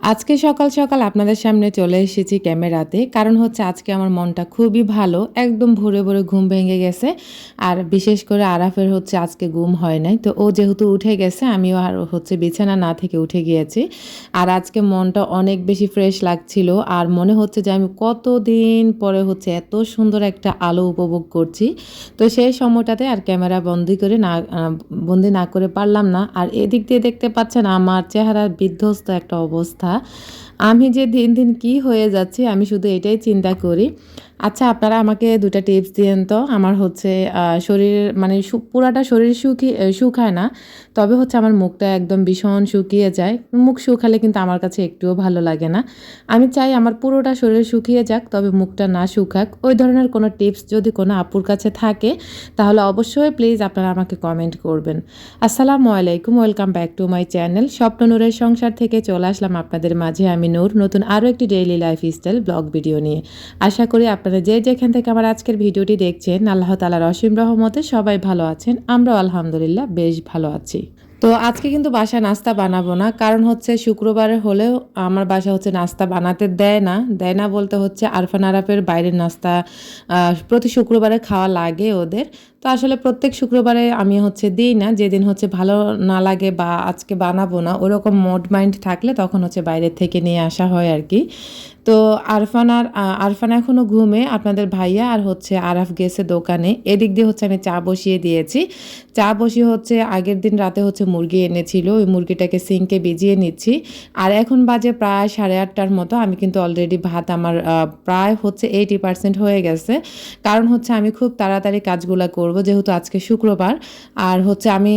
আজকে সকাল সকাল আপনাদের সামনে চলে এসেছি ক্যামেরাতে, কারণ হচ্ছে আজকে আমার মনটা খুবই ভালো, একদম ভোরে ভোরে ঘুম ভেঙে গেছে, আর বিশেষ করে আরাফের হচ্ছে আজকে ঘুম হয় নাই, তো ও যেহেতু উঠে গেছে, আমিও আর হচ্ছে বিছানা না থেকে উঠে গিয়েছি, আর আজকে মনটা অনেক বেশি ফ্রেশ লাগছিল, আর মনে হচ্ছে যে আমি কতদিন পরে হচ্ছে এত সুন্দর একটা আলো উপভোগ করছি, তো সেই সময়টাতে আর ক্যামেরা বন্দি করে না, বন্দি না করে পারলাম না, আর এদিক দিয়ে দেখতে পাচ্ছেন আমার চেহারার বিধ্বস্ত একটা অবস্থা 啊。আমি যে দিন দিন কি হয়ে যাচ্ছি, আমি শুধু এটাই চিন্তা করি। আচ্ছা আপনারা আমাকে দুটা টিপস দিয়েন তো। আমার হচ্ছে শরীর মানে পুরাটা শরীর শুকিয়ে শুকায় না, তবে হচ্ছে আমার মুখটা একদম ভীষণ শুকিয়ে যায়। মুখ শুকালে কিন্তু আমার কাছে একটুও ভালো লাগে না। আমি চাই আমার পুরোটা শরীর শুকিয়ে যাক, তবে মুখটা না শুকাক। ওই ধরনের কোনো টিপস যদি কোনো আপুর কাছে থাকে, তাহলে অবশ্যই প্লিজ আপনারা আমাকে কমেন্ট করবেন। আসসালামু আলাইকুম, welcome back to my channel. স্বপ্ন নূরের সংসার থেকে চলে আসলাম আপনাদের মাঝে আমি নূর, নতুন আরও একটি daily life style blog video নিয়ে। আশা করি আপনারা যে যেখান থেকে আমার আজকের ভিডিওটি দেখছেন, আল্লাহ তালার অসীম রহমতে সবাই ভালো আছেন, আমরাও আলহামদুলিল্লাহ বেশ ভালো আছি। তো আজকে কিন্তু বাসা নাস্তা বানাবো না, কারণ হচ্ছে শুক্রবারে হলেও আমার বাসা হচ্ছে নাস্তা বানাতে দেয় না। দেয় না বলতে হচ্ছে আরফান আরাফের বাইরের নাস্তা প্রতি শুক্রবারে খাওয়া লাগে ওদের। তো আসলে প্রত্যেক শুক্রবারে আমি হচ্ছে দিই না, যেদিন হচ্ছে ভালো না লাগে বা আজকে বানাবো না, ওরকম মোড মাইন্ড থাকলে তখন হচ্ছে বাইরের থেকে নিয়ে আসা হয় আর কি। তো আরফান আর আরফান এখনও ঘুমে, আপনাদের ভাইয়া আর হচ্ছে আরাফ গেছে দোকানে। এদিক দিয়ে হচ্ছে আমি চা বসিয়ে দিয়েছি। চা বসিয়ে হচ্ছে আগের দিন রাতে হচ্ছে মুরগি এনেছিল, ওই মুরগিটাকে সিঙ্কে ভিজিয়ে নিচ্ছি। আর এখন বাজে প্রায় সাড়ে আটটার মতো, আমি কিন্তু অলরেডি ভাত আমার প্রায় হচ্ছে এইটি পার্সেন্ট হয়ে গেছে। কারণ হচ্ছে আমি খুব তাড়াতাড়ি কাজগুলো করব যেহেতু আজকে শুক্রবার। আর হচ্ছে আমি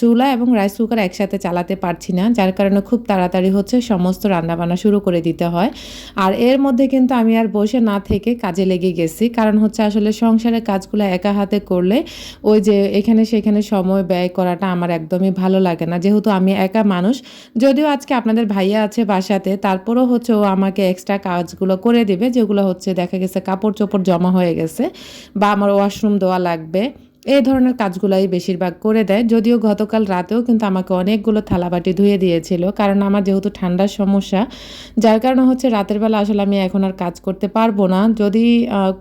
চুলা এবং রাইস কুকার একসাথে চালাতে পারছি না, যার কারণে খুব তাড়াতাড়ি হচ্ছে সমস্ত রান্নাবান্না শুরু করে দিতে হয়। আর এর মধ্যে কিন্তু আমি আর বসে না থেকে কাজে লেগে গেছি, কারণ হচ্ছে আসলে সংসারের কাজগুলো একা হাতে করলে ওই যে এখানে সেখানে সময় ব্যয় করাটা আমার একদমই ভালো লাগে না। যেহেতু আমি একা মানুষ, যদিও আজকে আপনাদের ভাইয়া আছে বাসাতে, তারপরও হচ্ছে ও আমাকে এক্সট্রা কাজগুলো করে দেবে, যেগুলো হচ্ছে দেখা গেছে কাপড় চোপড় জমা হয়ে গেছে, বা আমার ওয়াশরুম দেওয়া লাগবে এই ধরনের কাজগুলাই বেশিরভাগ করে দেয়। যদিও গতকাল রাতেও কিন্তু আমাকে অনেকগুলো থালাবাটি ধুয়ে দিয়েছিল। কারণ আমার যেহেতু ঠান্ডার সমস্যা, যার কারণে হচ্ছে রাতের বেলা আসলে আমি এখন আর কাজ করতে পারব না। যদি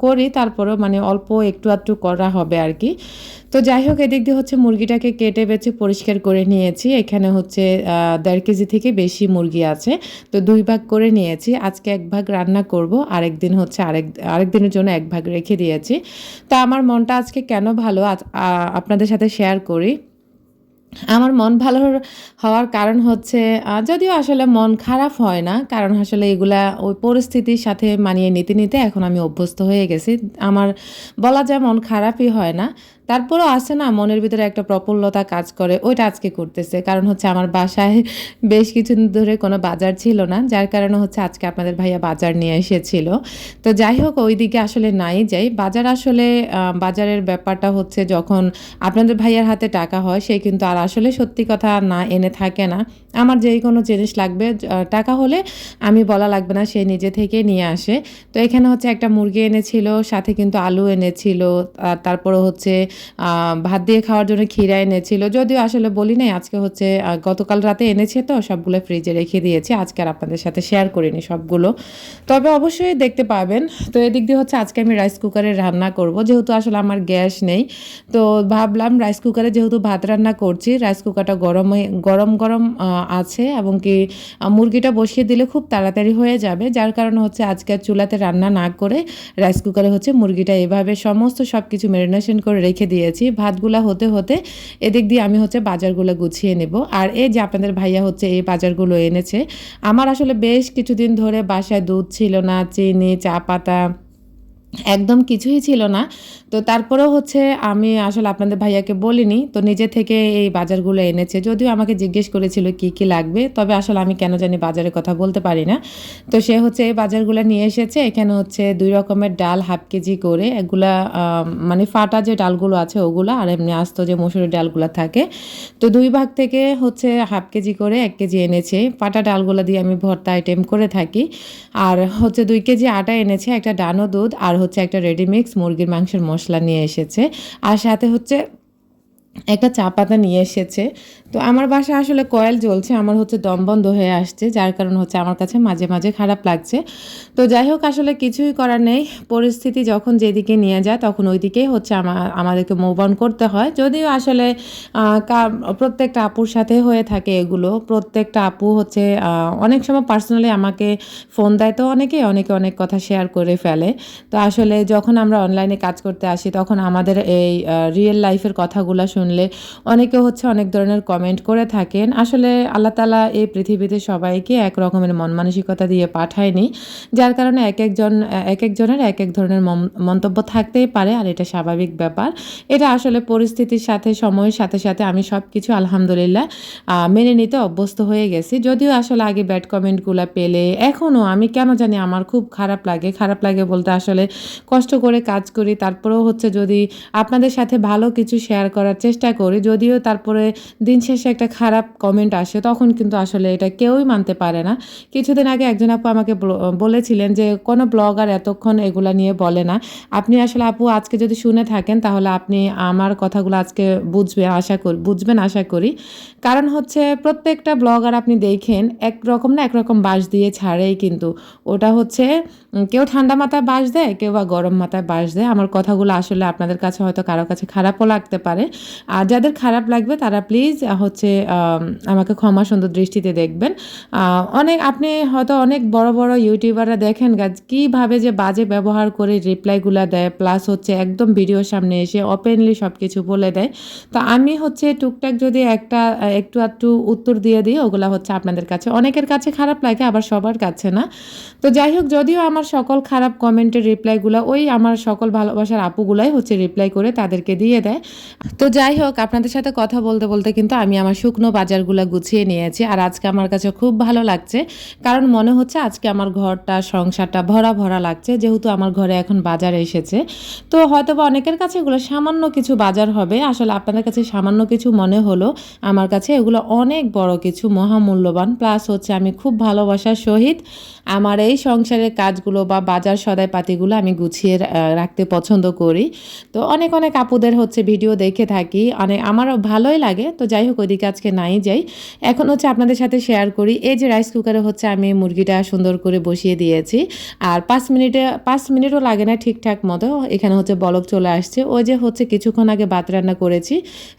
করি তারপরেও মানে অল্প একটু আধটু করা হবে আর কি। তো যাই হোক, এদিক দিয়ে হচ্ছে মুরগিটাকে কেটে বেছে পরিষ্কার করে নিয়েছি। এখানে হচ্ছে দেড় কেজি থেকে বেশি মুরগি আছে। তো দুই ভাগ করে নিয়েছি। আজকে এক ভাগ রান্না করব, আরেক দিন হচ্ছে আরেক আরেক দিনের জন্য এক ভাগ রেখে দিয়েছি। তা আমার মনটা আজকে কেন ভালো? আপনাদের সাথে শেয়ার করি। আমার মন ভালো হওয়ার কারণ হচ্ছে যদিও আসলে মন খারাপ হয় না, কারণ আসলে এগুলা ওই পরিস্থিতির সাথে মানিয়ে নিতে নিতে এখন আমি অভ্যস্ত হয়ে গেছি। আমার বলা যায় মন খারাপই হয় না। তারপরও আছে না, মনের ভিতরে একটা প্রফুল্লতা কাজ করে, ওইটা আজকে করতেছে। কারণ হচ্ছে আমার বাসায় বেশ কিছুদিন ধরে কোনো বাজার ছিল না, যার কারণে হচ্ছে আজকে আপনাদের ভাইয়া বাজার নিয়ে এসেছিল। তো যাই হোক ওই দিকে আসলে নাই যাই। বাজার আসলে বাজারের ব্যাপারটা হচ্ছে যখন আপনাদের ভাইয়ার হাতে টাকা হয়, সে কিন্তু আর আসলে সত্যি কথা না এনে থাকে না। আমার যেই কোনো জিনিস লাগবে টাকা হলে আমি বলা লাগবে না, সে নিজে থেকে নিয়ে আসে। তো এখানে হচ্ছে একটা মুরগি এনেছিল, সাথে কিন্তু আলু এনেছিল তারপরে হচ্ছে ভাত দিয়ে খাওয়ার জন্য ক্ষীরা এনেছিল। যদিও আসলে বলি নাই, আজকে হচ্ছে গতকাল রাতে এনেছে তো, সবগুলো ফ্রিজে রেখে দিয়েছি। আজকে আর আপনাদের সাথে শেয়ার করিনি সবগুলো। তবে অবশ্যই দেখতে পাবেন। তো এদিক দিয়ে হচ্ছে, আজকে আমি রাইস কুকারে রান্না করব। যেহেতু আসলে আমার গ্যাস নেই, তো ভাবলাম রাইস কুকারে যেহেতু ভাত রান্না করছি রাইস কুকারটা গরমে গরম গরম আছে এবং কি মুরগিটা বসিয়ে দিলে খুব তাড়াতাড়ি হয়ে যাবে। যার কারণে হচ্ছে, আজকে চুলাতে রান্না না করে রাইস কুকারে হচ্ছে মুরগিটা এভাবে সমস্ত সব কিছু ম্যারিনেশন করে রেখে রেখে দিয়েছি। ভাতগুলো হতে হতে এদিক দিয়ে আমি হচ্ছে বাজারগুলো গুছিয়ে নেব। আর এই যে আপনাদের ভাইয়া হচ্ছে এই বাজারগুলো এনেছে, আমার আসলে বেশ কিছুদিন ধরে বাসায় দুধ ছিল না, চিনি, চা পাতা একদম কিছুই ছিল না। তো তারপরেও হচ্ছে আমি আসলে আপনাদের ভাইয়াকে বলিনি, তো নিজে থেকে এই বাজারগুলো এনেছে। যদিও আমাকে জিজ্ঞেস করেছিল কি কি লাগবে, তবে আসলে আমি কেন জানি বাজারের কথা বলতে পারি না। তো সে হচ্ছে এই বাজারগুলো নিয়ে এসেছে, এখানে হচ্ছে দুই রকমের ডাল হাফ কেজি করে। এগুলা মানে ফাটা যে ডালগুলো আছে ওগুলো, আর এমনি আস্ত যে মসুরের ডালগুলো থাকে। তো দুই ভাগ থেকে হচ্ছে হাফ কেজি করে এক কেজি এনেছে। ফাটা ডালগুলো দিয়ে আমি ভর্তা আইটেম করে থাকি। আর হচ্ছে দুই কেজি আটা এনেছে, একটা ডানো দুধ, আর হচ্ছে একটা রেডিমিক্স মুরগির মাংসের মশলা নিয়ে এসেছে। আর সাথে হচ্ছে একটা চা পাতা নিয়ে এসেছে। তো আমার বাসা আসলে কয়েল জ্বলছে, আমার হচ্ছে দম বন্ধ হয়ে আসছে, যার কারণ হচ্ছে আমার কাছে মাঝে মাঝে খারাপ লাগছে। তো যাই হোক, আসলে কিছুই করার নেই। পরিস্থিতি যখন যেদিকে নিয়ে যায়, তখন ওই দিকেই হচ্ছে আমা- আমাদেরকে মুভ অন করতে হয়। যদিও আসলে প্রত্যেকটা আপুর সাথে হয়ে থাকে এগুলো। প্রত্যেকটা আপু হচ্ছে অনেক সময় পার্সোনালি আমাকে ফোন দেয় তো অনেকে অনেকে অনেক কথা শেয়ার করে ফেলে। তো আসলে যখন আমরা অনলাইনে কাজ করতে আসি, তখন আমাদের এই রিয়েল লাইফের কথাগুলো শুনলে অনেকে হচ্ছে অনেক ধরনের কমেন্ট করে থাকেন। আসলে আল্লাহ তালা এই পৃথিবীতে সবাইকে এক রকমের মন মানসিকতা দিয়ে পাঠায়নি, যার কারণে এক একজন, এক একজনের এক এক ধরনের মন্তব্য থাকতেই পারে, আর এটা স্বাভাবিক ব্যাপার। এটা আসলে পরিস্থিতির সাথে, সময়ের সাথে সাথে আমি সব কিছু আলহামদুলিল্লাহ মেনে নিতে অভ্যস্ত হয়ে গেছি। যদিও আসলে আগে ব্যাড কমেন্টগুলো পেলে এখনও আমি কেন জানি আমার খুব খারাপ লাগে। খারাপ লাগে বলতে আসলে কষ্ট করে কাজ করি, তারপরেও হচ্ছে যদি আপনাদের সাথে ভালো কিছু শেয়ার করার চেষ্টা করি, যদিও তারপরে দিন শেষে একটা খারাপ কমেন্ট আসে, তখন কিন্তু আসলে এটা কেউই মানতে পারে না। কিছুদিন আগে একজন আপু আমাকে বল- বলেছিলেন যে, কোনো ব্লগার এতক্ষণ এগুলা নিয়ে বলে না। আপনি আসলে আপু আজকে যদি শুনে থাকেন, তাহলে আপনি আমার কথাগুলো আজকে বুঝবেন, আশা করি, বুঝবেন আশা করি। কারণ হচ্ছে প্রত্যেকটা ব্লগার আপনি দেখেন, একরকম না একরকম বাস দিয়ে ছাড়েই কিন্তু। ওটা হচ্ছে কেউ ঠান্ডা মাথায় বাস দেয়, কেউ বা গরম মাথায় বাস দেয়। আমার কথাগুলো আসলে আপনাদের কাছে হয়তো কারও কাছে খারাপও লাগতে পারে। আর যাদের খারাপ লাগবে, তারা প্লিজ হচ্ছে আমাকে ক্ষমা সুন্দর দৃষ্টিতে দেখবেন। অনেক, আপনি হয়তো অনেক বড় বড় ইউটিউবাররা দেখেন গাছ কীভাবে যে বাজে ব্যবহার করে রিপ্লাইগুলো দেয় প্লাস হচ্ছে একদম ভিডিওর সামনে এসে ওপেনলি সব কিছু বলে দেয়। তো আমি হচ্ছে টুকটাক যদি একটা একটু একটু উত্তর দিয়ে দিই, ওগুলা হচ্ছে আপনাদের কাছে। অনেকের কাছে খারাপ লাগে, আবার সবার কাছে না। তো যাই হোক, যদিও আমার সকল খারাপ কমেন্টের রিপ্লাইগুলো ওই আমার সকল ভালোবাসার আপুগুলাই হচ্ছে রিপ্লাই করে তাদেরকে দিয়ে দেয়। তো যাই হোক আপনাদের সাথে কথা বলতে বলতে কিন্তু আমি আমার শুকনো বাজারগুলো গুছিয়ে নিয়েছি আর আজকে আমার কাছে খুব ভালো লাগছে। কারণ মনে হচ্ছে আজকে আমার ঘরটা, সংসারটা ভরা ভরা লাগছে, যেহেতু আমার ঘরে এখন বাজার এসেছে। তো হয়তো বা অনেকের কাছে এগুলো সামান্য কিছু বাজার হবে। আসলে আপনাদের কাছে সামান্য কিছু মনে হলো। আমার কাছে এগুলো অনেক বড় কিছু, মহামূল্যবান। প্লাস হচ্ছে আমি খুব ভালোবাসার সহিত আমার এই সংসারের কাজগুলো বা বাজার সদাই পাতিগুলো আমি গুছিয়ে রাখতে পছন্দ করি। তো অনেক অনেক আপুদের হচ্ছে ভিডিও দেখে থাকি। অনেক, আমারও ভালোই লাগে। তো যাই হোক, ওইদিকে আজকে নাই যাই। এখন হচ্ছে আপনাদের সাথে শেয়ার করি। এই যে রাইস কুকারে হচ্ছে আমি মুরগিটা সুন্দর করে বসিয়ে দিয়েছি। আর পাঁচ মিনিটে, পাঁচ মিনিটও লাগে না ঠিকঠাক মতো। এখানে হচ্ছে বলক চলে আসছে। ওই যে হচ্ছে কিছুক্ষণ আগে ভাত রান্না করেছি।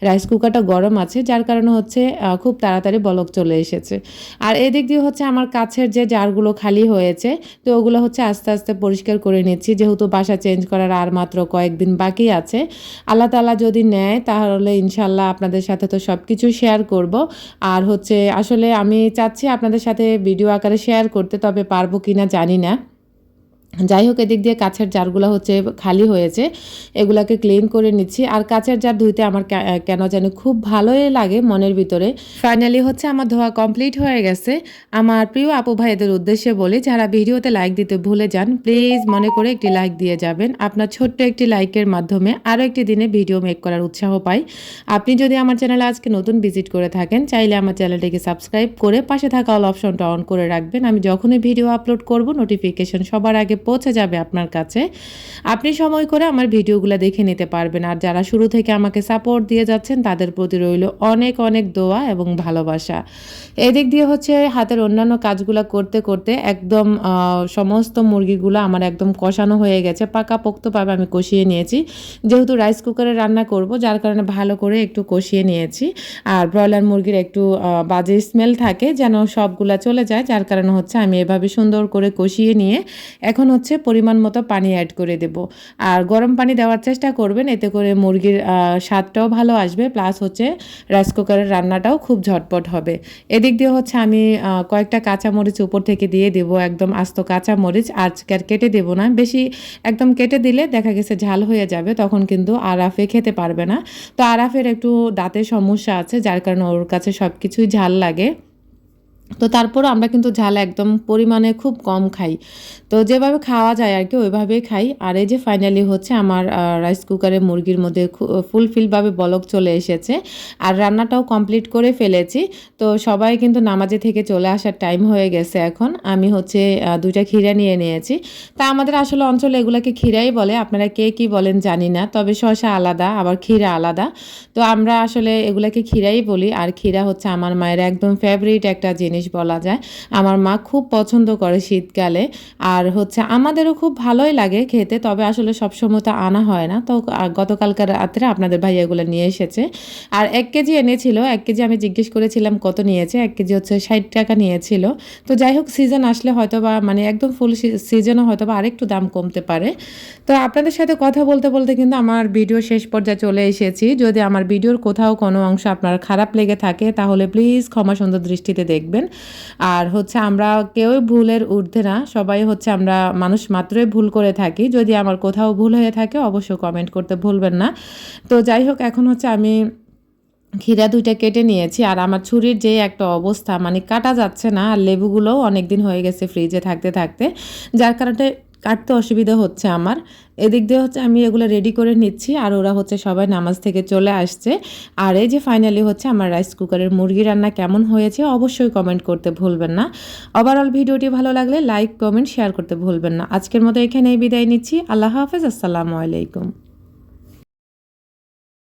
রাইস কুকারটা গরম আছে। যার কারণে হচ্ছে খুব তাড়াতাড়ি বলক চলে এসেছে। আর এদিক দিয়ে হচ্ছে আমার কাছের যে জারগুলো খালি হয়েছে। তো ওগুলো হচ্ছে আস্তে আস্তে পরিষ্কার করে নিচ্ছি। যেহেতু বাসা চেঞ্জ করার আর মাত্র কয়েকদিন বাকি আছে। আল্লাহ তালা যদি নেয়, তাহলে ইনশাল্লাহ আপনাদের সাথে তো সব কিছু শেয়ার করব। আর হচ্ছে আসলে আমি চাচ্ছি আপনাদের সাথে ভিডিও আকারে শেয়ার করতে, তবে পারব কিনা জানি না। যাই হোক এদিক দিয়ে কাছের জারগুলো হচ্ছে খালি হয়েছে। এগুলাকে ক্লিন করে নিচ্ছি। আর কাছের জার ধুইতে আমার কেন জানি খুব ভালোই লাগে মনের ভিতরে। ফাইনালি হচ্ছে আমার ধোয়া কমপ্লিট হয়ে গেছে। আমার প্রিয় আপু ভাইদের উদ্দেশ্যে বলি, যারা ভিডিওতে লাইক দিতে ভুলে যান প্লিজ মনে করে একটি লাইক দিয়ে যাবেন। আপনার ছোট্ট একটি লাইকের মাধ্যমে আরও একটি দিনে ভিডিও মেক করার উৎসাহ পাই। আপনি যদি আমার চ্যানেলে আজকে নতুন ভিজিট করে থাকেন, চাইলে আমার চ্যানেলটিকে সাবস্ক্রাইব করে পাশে থাকা অল অপশনটা অন করে রাখবেন। আমি যখনই ভিডিও আপলোড করব নোটিফিকেশন সবার আগে পৌঁছে যাবে আপনার কাছে। আপনি সময় করে আমার ভিডিওগুলো দেখে নিতে পারবেন। আর যারা শুরু থেকে আমাকে সাপোর্ট দিয়ে যাচ্ছেন, তাদের প্রতি রইল অনেক অনেক দোয়া এবং ভালোবাসা। এদিক দিয়ে হচ্ছে হাতের অন্যান্য কাজগুলো করতে করতে একদম সমস্ত মুরগিগুলো আমার একদম কষানো হয়ে গেছে। পাকা পোক্তভাবে আমি কষিয়ে নিয়েছি। যেহেতু রাইস কুকারে রান্না করব, যার কারণে ভালো করে একটু কষিয়ে নিয়েছি। আর ব্রয়লার মুরগির একটু বাজে স্মেল থাকে যেন সবগুলা চলে যায়। যার কারণে হচ্ছে আমি এভাবে সুন্দর করে কষিয়ে নিয়ে এখন হচ্ছে পরিমাণ মতো পানি অ্যাড করে দেব। আর গরম পানি দেওয়ার চেষ্টা করবেন, এতে করে মুরগির স্বাদটাও ভালো আসবে প্লাস হচ্ছে রাইস কুকারের রান্নাটাও খুব ঝটপট হবে। এদিক দিয়ে হচ্ছে আমি কয়েকটা কাঁচামরিচ উপর থেকে দিয়ে দেবো, একদম আস্ত কাঁচামরিচ। আজকে আর কেটে দেবো না, বেশি একদম কেটে দিলে দেখা গেছে ঝাল হয়ে যাবে, তখন কিন্তু আরাফে খেতে পারবে না। তো আরাফের একটু দাঁতের সমস্যা আছে, যার কারণে ওর কাছে সব কিছুই ঝাল লাগে। তো তারপরও আমরা কিন্তু ঝাল একদম পরিমাণে খুব কম খাই। তো যেভাবে খাওয়া যায় আর কি, ওইভাবেই খাই। আর এই যে ফাইনালি হচ্ছে আমার রাইস কুকারে মুরগির মধ্যে ফুলফিলভাবে বলক চলে এসেছে। আর রান্নাটাও কমপ্লিট করে ফেলেছি। তো সবাই কিন্তু নামাজে থেকে চলে আসার টাইম হয়ে গেছে এখন। আমি হচ্ছে দুইটা ক্ষীরা নিয়ে নিয়েছি। তা আমাদের আসলে অঞ্চলে এগুলাকে ক্ষীরাই বলে। আপনারা কে কি বলেন জানি না। তবে শসা আলাদা, আবার ক্ষীরা আলাদা। তো আমরা আসলে এগুলাকে ক্ষীরাই বলি। আর ক্ষীরা হচ্ছে আমার মায়ের একদম ফেভারিট একটা জিনিস। বলা যায়। আমার মা খুব পছন্দ করে শীতকালে। আর হচ্ছে আমাদেরও খুব ভালোই লাগে খেতে, তবে আসলে সবসময় তো আনা হয় না। তো গতকালকার রাত্রে আপনাদের ভাই এগুলো নিয়ে এসেছে। আর এক কেজি এনেছিল, এক কেজি আমি জিজ্ঞেস করেছিলাম কত নিয়েছে, এক কেজি হচ্ছে ষাট টাকা নিয়েছিল। তো যাই হোক সিজন আসলে হয়তো বা মানে একদম ফুল সিজনও হয়তো বা আরেকটু দাম কমতে পারে। তো আপনাদের সাথে কথা বলতে বলতে কিন্তু আমার ভিডিও শেষ পর্যায়ে চলে এসেছি। যদি আমার ভিডিওর কোথাও কোনো অংশ আপনার খারাপ লেগে থাকে, তাহলে প্লিজ ক্ষমা সুন্দর দৃষ্টিতে দেখবেন। আর হচ্ছে আমরা কেউ ভুলের ঊর্ধ্বে না, সবাই হচ্ছে আমরা মানুষ মাত্রই ভুল করে থাকি। যদি আমার কোথাও ভুল হয়ে থাকে অবশ্যই কমেন্ট করতে ভুলবেন না। তো যাই হোক, এখন হচ্ছে আমি ক্ষীরা দুইটা কেটে নিয়েছি আর আমার ছুরির যে একটা অবস্থা মানে কাটা যাচ্ছে না আর লেবুগুলোও অনেক দিন হয়ে গেছে ফ্রিজে থাকতে থাকতে। যার কারণে কাটতে অসুবিধা হচ্ছে আমার। এদিক দিয়ে হচ্ছে আমি এগুলো রেডি করে নিচ্ছি আর ওরা হচ্ছে সবাই নামাজ থেকে চলে আসছে। আর এই যে ফাইনালি হচ্ছে আমার রাইস কুকারের মুরগি রান্না কেমন হয়েছে অবশ্যই কমেন্ট করতে ভুলবেন না। ওভারঅল ভিডিওটি ভালো লাগলে লাইক কমেন্ট শেয়ার করতে ভুলবেন না। আজকের মতো এখানেই বিদায় নিচ্ছি। আল্লাহ হাফেজ, আসসালামু আলাইকুম।